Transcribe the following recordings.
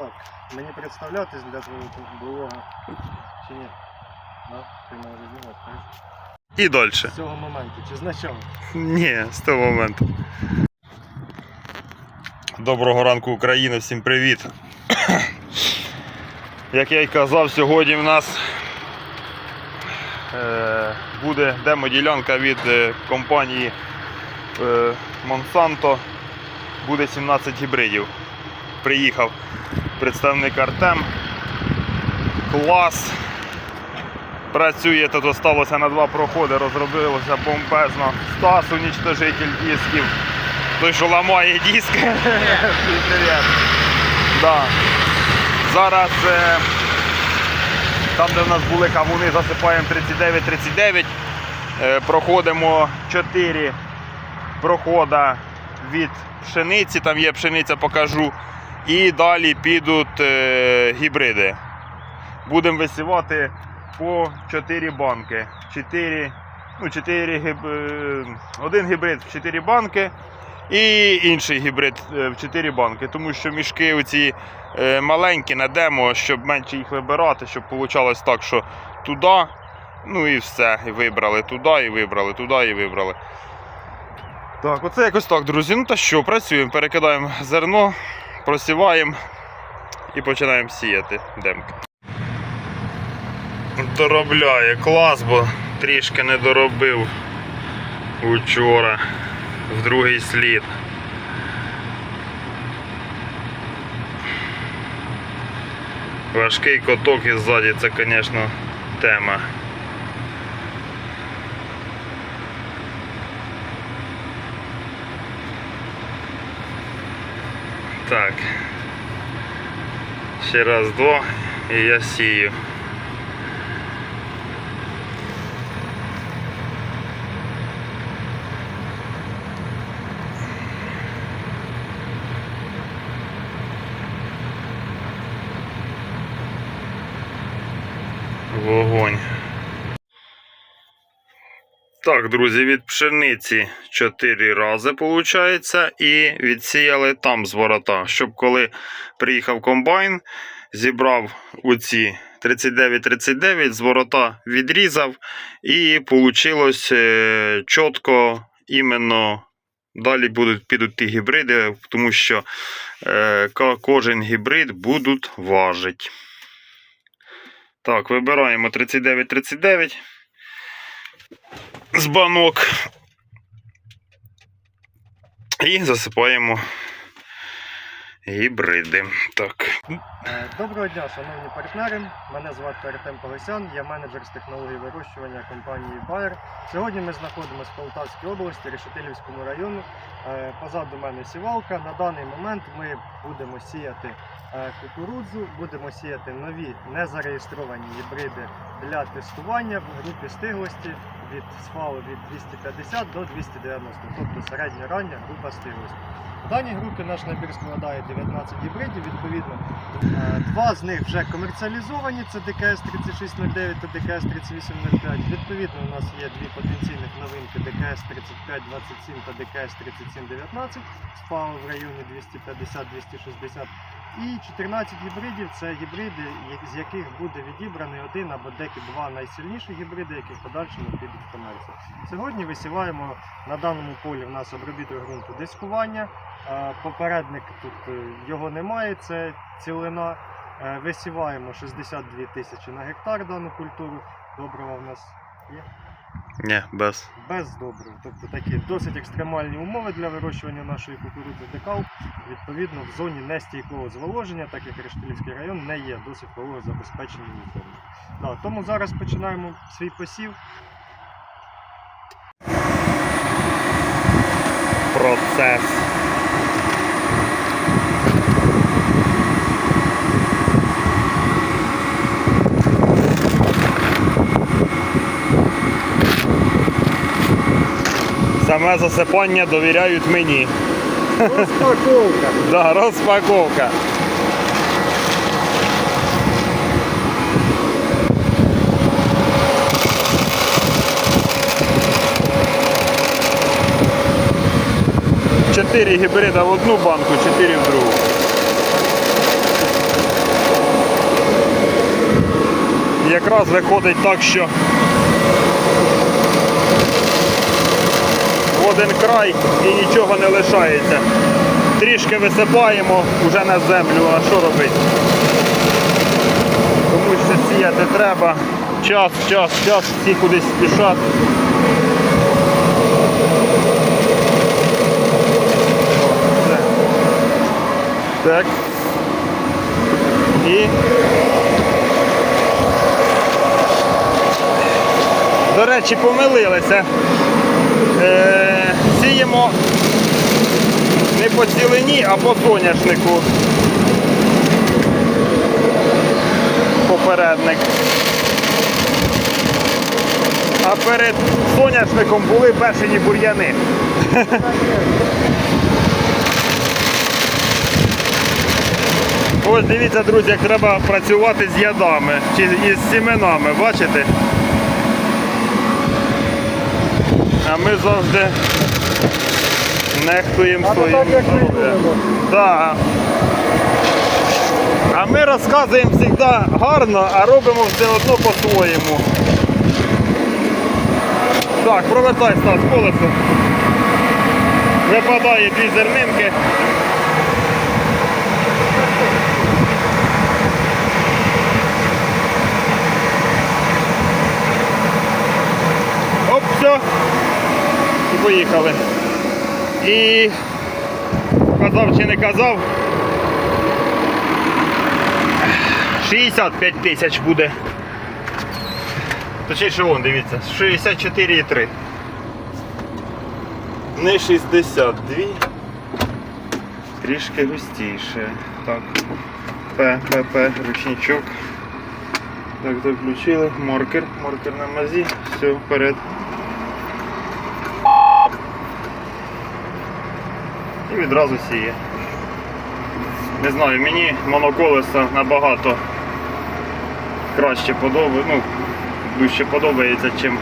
Так, мені представлятись для твого було чи ні? Да? Ти можеш знімати, так? І далі. З цього моменту, чи значок? Ні, з того моменту. Доброго ранку, Україна, всім привіт. Як я й казав, сьогодні в нас е, буде демоділянка від е, компанії е, Monsanto. Буде 17 гібридів. Приїхав представник Артем. Клас. Працює тут осталося на два проходи, розробилося бомбезно. Стас, унічтожитель дисків. Той, що ламає. Привіт. Да. Зараз е, там, де в нас були кавуни, засипаємо 39-39. Е, проходимо 4 прохода від пшениці, там є пшениця, покажу. І далі підуть е, гібриди. Будемо висівати по 4 банки. 4, ну, 4 гіб... е, один гібрид в 4 банки і інший гібрид е, в 4 банки. Тому що мішки оці маленькі на демо, щоб менше їх вибирати, щоб вийшло так, що туди, ну і все. І вибрали туди, і вибрали, туди і вибрали. Так, оце якось так, друзі. Ну та що, працюємо, перекидаємо зерно, просіваємо і починаємо сіяти демки. Доробляє клас, бо трішки не доробив учора в другий слід. Важкий коток і ззаді це, звісно, тема. Так. Ще раз, два, і я сію. Так, друзі, від пшениці 4 рази виходить, і відсіяли там з ворота, щоб коли приїхав комбайн, зібрав оці 39-39, з ворота відрізав, і вийшло чітко іменно. Далі будуть підуть ті гібриди, тому що е, кожен гібрид будуть важити. Так, вибираємо 39-39 з банок і засипаємо гібриди. Так. Е, Доброго дня, шановні партнери. Мене звати Артем Погосян, я менеджер з технології вирощування компанії Bayer. Сьогодні ми знаходимося в Полтавській області, Решетилівському району. Е, Позаду мене сівалка. На даний момент ми будемо сіяти е, кукурудзу, будемо сіяти нові незареєстровані гібриди для тестування в групі стиглості від СФАО від 250 до 290, тобто середня рання група стиглості. В даній групі наш набір складає 19 гібридів. Відповідно, Е, Два з них вже комерціалізовані, це ДКС 3609 та ДКС 3805. Відповідно, у нас є дві потенційних новинки ДКС 3527 та ДКС 3719 з ФАО в районі 250-260. І 14 гібридів це гібриди, з яких буде відібраний один або деякі два найсильніші гібриди, які в подальшому підуть в комерцію. Сьогодні висіваємо на даному полі в нас обробіток ґрунту дискування. Е, Попередник тут е, його немає, це цілина. Е, Висіваємо 62 тисячі на гектар дану культуру. Добрива в нас є Ні, без. без добрив. Тобто такі досить екстремальні умови для вирощування нашої кукурудзи декал. Відповідно, в зоні нестійкого зволоження, так як Рештилівський район не є досить забезпеченим умовами. Да, тому зараз починаємо свій посів. Процес. саме засипання довіряють мені. Розпаковка. да, розпаковка. Чотири гібрида в одну банку, чотири в другу. Якраз виходить так, що один край і нічого не лишається. Трішки висипаємо вже на землю, а що робити? Тому що сіяти треба. Час, час, час, всі кудись спішать. Так. І. До речі, помилилися. Е, сіємо не по цілині, а по соняшнику. Попередник. А перед соняшником були першені бур'яни. Ось дивіться, друзі, як треба працювати з ядами чи із сіменами, бачите? А ми завжди нехтуємо своїм здоров'ям. А ми розказуємо завжди гарно, а робимо все одно по-своєму. Так, провертай Стас колесо. Випадає дві зернинки. Оп, все. І поїхали. І казав чи не казав. 65 тисяч буде. Точніше вон, дивіться, 64,3. Не 62. Трішки густіше. Так. П, П, ручничок. Так, заключили. Маркер. Маркер на мазі. Все, вперед. І відразу сіє. Не знаю, мені моноколеса набагато краще подобається, ну, дужче подобається, ніж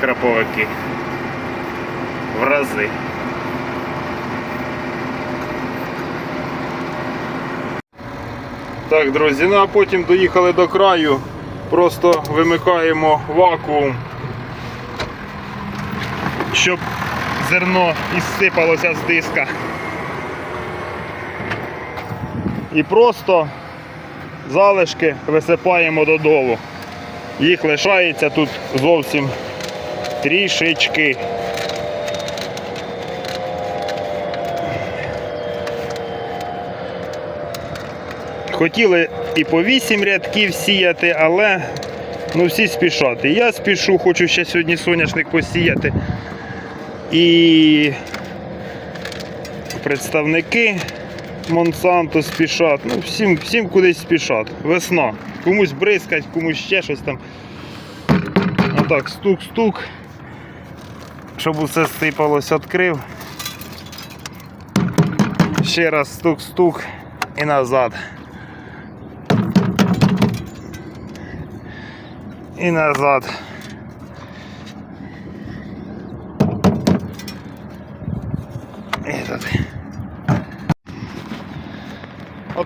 храповики. В рази. Так, друзі, ну а потім доїхали до краю, просто вимикаємо вакуум, щоб зерно ізсипалося з диска. І просто залишки висипаємо додолу. Їх лишається тут зовсім трішечки. Хотіли і по 8 рядків сіяти, але ну, всі спішать. І Я спішу, хочу ще сьогодні соняшник посіяти. І представники Монсанто спішать. Ну, всім, всім кудись спішать. Весна. Комусь бризкать, комусь ще щось там. Отак, стук-стук. Щоб усе сипалось, відкрив. Ще раз стук-стук і назад. І назад.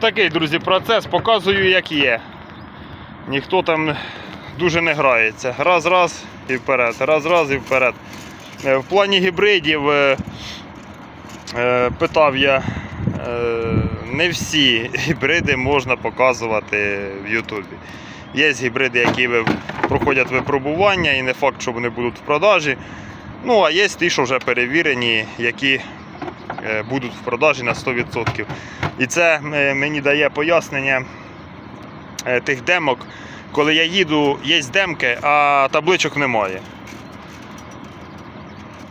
Отакий, друзі, процес. Показую, як є. Ніхто там дуже не грається. Раз, раз і вперед, раз, раз і вперед. Е, В плані гібридів е, е, питав я, не всі гібриди можна показувати в Ютубі. Є гібриди, які проходять випробування і не факт, що вони будуть в продажі. Ну, а є ті, що вже перевірені, які будуть в продажі на 100%. І це е, мені дає пояснення е, тих демок, коли я їду, є демки, а табличок немає.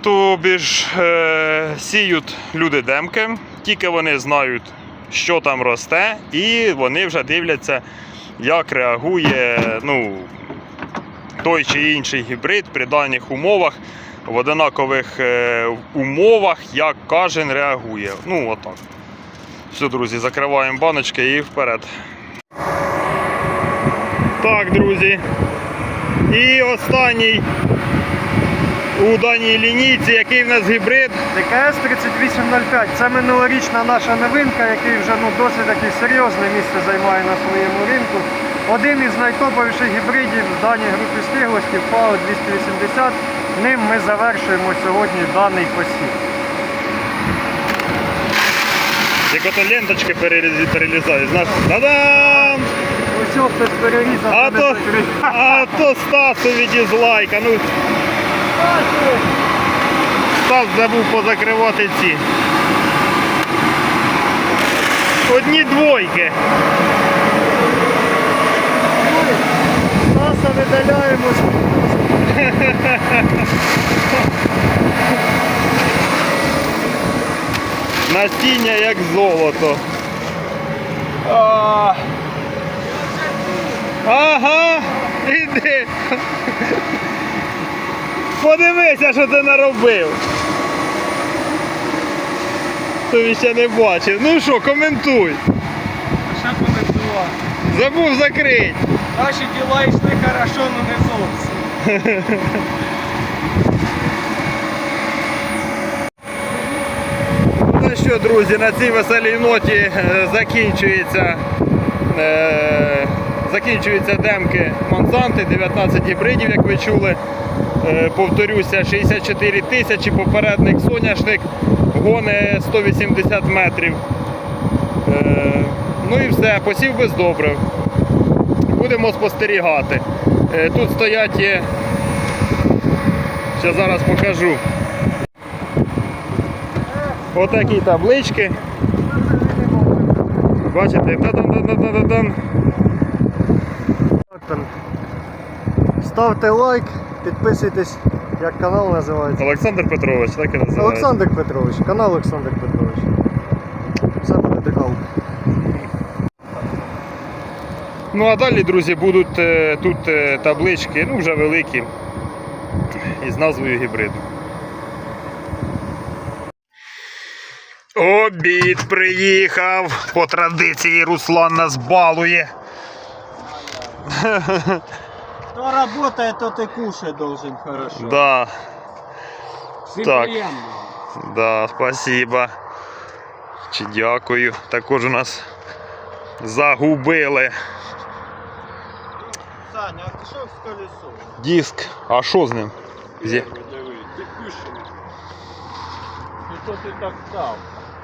Тобі ж е, сіють люди демки, тільки вони знають, що там росте, і вони вже дивляться, як реагує ну, той чи інший гібрид при даних умовах, в одинакових е, умовах, як кожен реагує. Ну, отак. Все, друзі, закриваємо баночки і вперед. Так, друзі. І останній у даній лінійці, який в нас гібрид. ДКС 3805 це минулорічна наша новинка, який вже ну, досить таки серйозне місце займає на своєму ринку. один із найтоповіших гібридів в даній групі стиглості ФАО 280. Ним ми завершуємо сьогодні даний посів. Як ото ленточки переріз- перелізають, знаєш. Та-дам! Ось хтось перерізав. А то, а то Стасові дізлайка. Ну, Стас забув позакривати ці. Одні двойки. Стаса видаляємо. Насіння як золото. А. Ага, іди. Подивися, що ти наробив. Тобі ще не бачив. Ну що, коментуй. Ще коментувати. Забув закрити. Наші діла йшли хорошо, але не зовсім. Ну що, друзі, на цій веселій ноті е, закінчується, е, закінчуються демки Монсанти, 19 гібридів, як ви чули. Е, повторюся, 64 тисячі, попередник соняшник, гони 180 метрів. Ну і все, посів без добрив. Будемо спостерігати. Е, тут стоять, є, ще зараз покажу. Отакі таблички. Бачите, та-дан-дан-дан-дан-дан. Ставте лайк, підписуйтесь, як канал називається. Олександр Петрович, так і називається. Олександр Петрович, канал Олександр Петрович. Все буде декал. Ну а далі, друзі, будуть е, тут е, таблички, ну вже великі, із назвою гібриду. Обід приїхав. По традиції Руслан нас балує. Хто працює, тот і кушає должен хорошо. Да, Всім так. приємно. да, спасибо. Чи дякую. Також у нас загубили Саня, а ти що з колесом? диск. А що з ним? Зі- Диви, ти пущений. І то ти так став.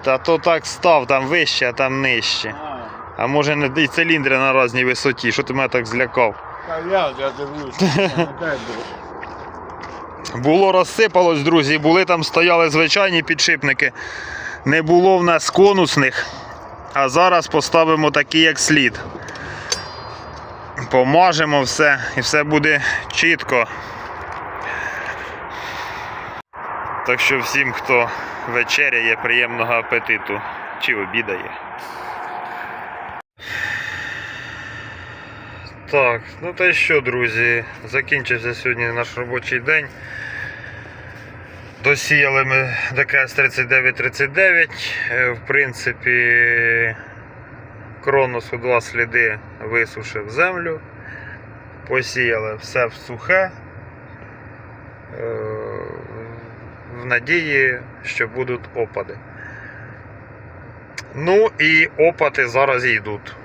Та то так став, там вище, а там нижче. А, А може не і циліндри на різній висоті. Що ти мене так злякав? та я, я дивлюсь. Не дай Бог. Було розсипалось, друзі, були там стояли звичайні підшипники. Не було в нас конусних. А зараз поставимо такі, як слід. Помажемо все і все буде чітко. Так що всім, хто вечеряє, приємного апетиту чи обідає. Так, ну та й що, друзі, закінчився сьогодні наш робочий день. Досіяли ми ДКС 3939. Е, В принципі, Кроносу два сліди висушив землю. Посіяли все в сухе. Е, В надії, що будуть опади. Ну і опади зараз йдуть.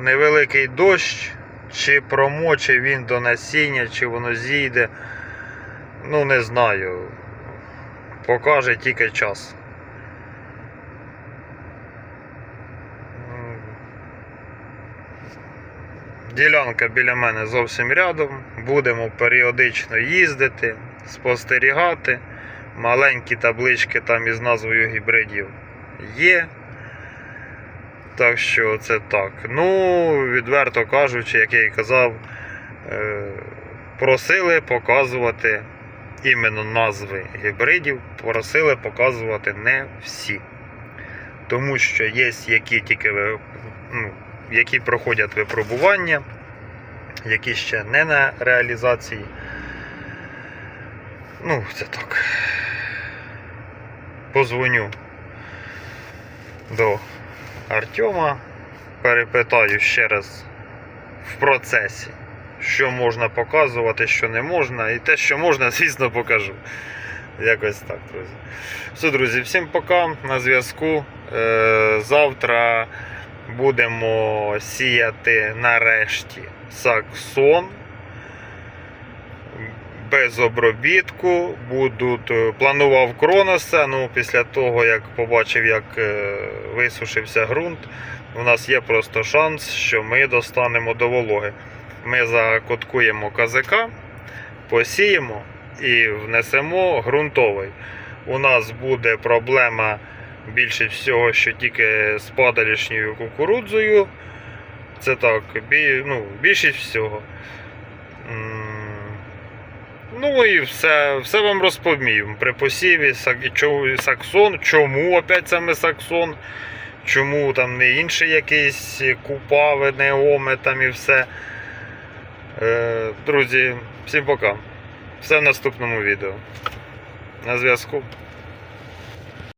Невеликий дощ, чи промоче він до насіння, чи воно зійде. Ну, не знаю. Покаже тільки час. Ділянка біля мене зовсім рядом. Будемо періодично їздити, спостерігати. Маленькі таблички там із назвою гібридів є. Так що це так. Ну, відверто кажучи, як я і казав, е, просили показувати іменно назви гібридів, просили показувати не всі. Тому що є які тільки ну, які проходять випробування, які ще не на реалізації. Ну, це так. Позвоню до Артема, перепитаю ще раз в процесі, що можна показувати, що не можна, і те, що можна, звісно, покажу. Якось так, друзі. Все, друзі, всім пока. На зв'язку. Е, Завтра будемо сіяти нарешті саксон без обробітку. Будуть, е, планував кроноса, ну після того як побачив, як е, висушився ґрунт, у нас є просто шанс, що ми достанемо до вологи. Ми закоткуємо казика, посіємо і внесемо ґрунтовий. У нас буде проблема більше всього, що тільки з падалішньою кукурудзою. Це так, бі, ну, більшість всього. Ну і все, все вам розповім. При посіві саксон, чому опять саме саксон, чому там не інший якийсь купави, неоми там і все. Е, друзі, всім пока. Все в наступному відео. На зв'язку.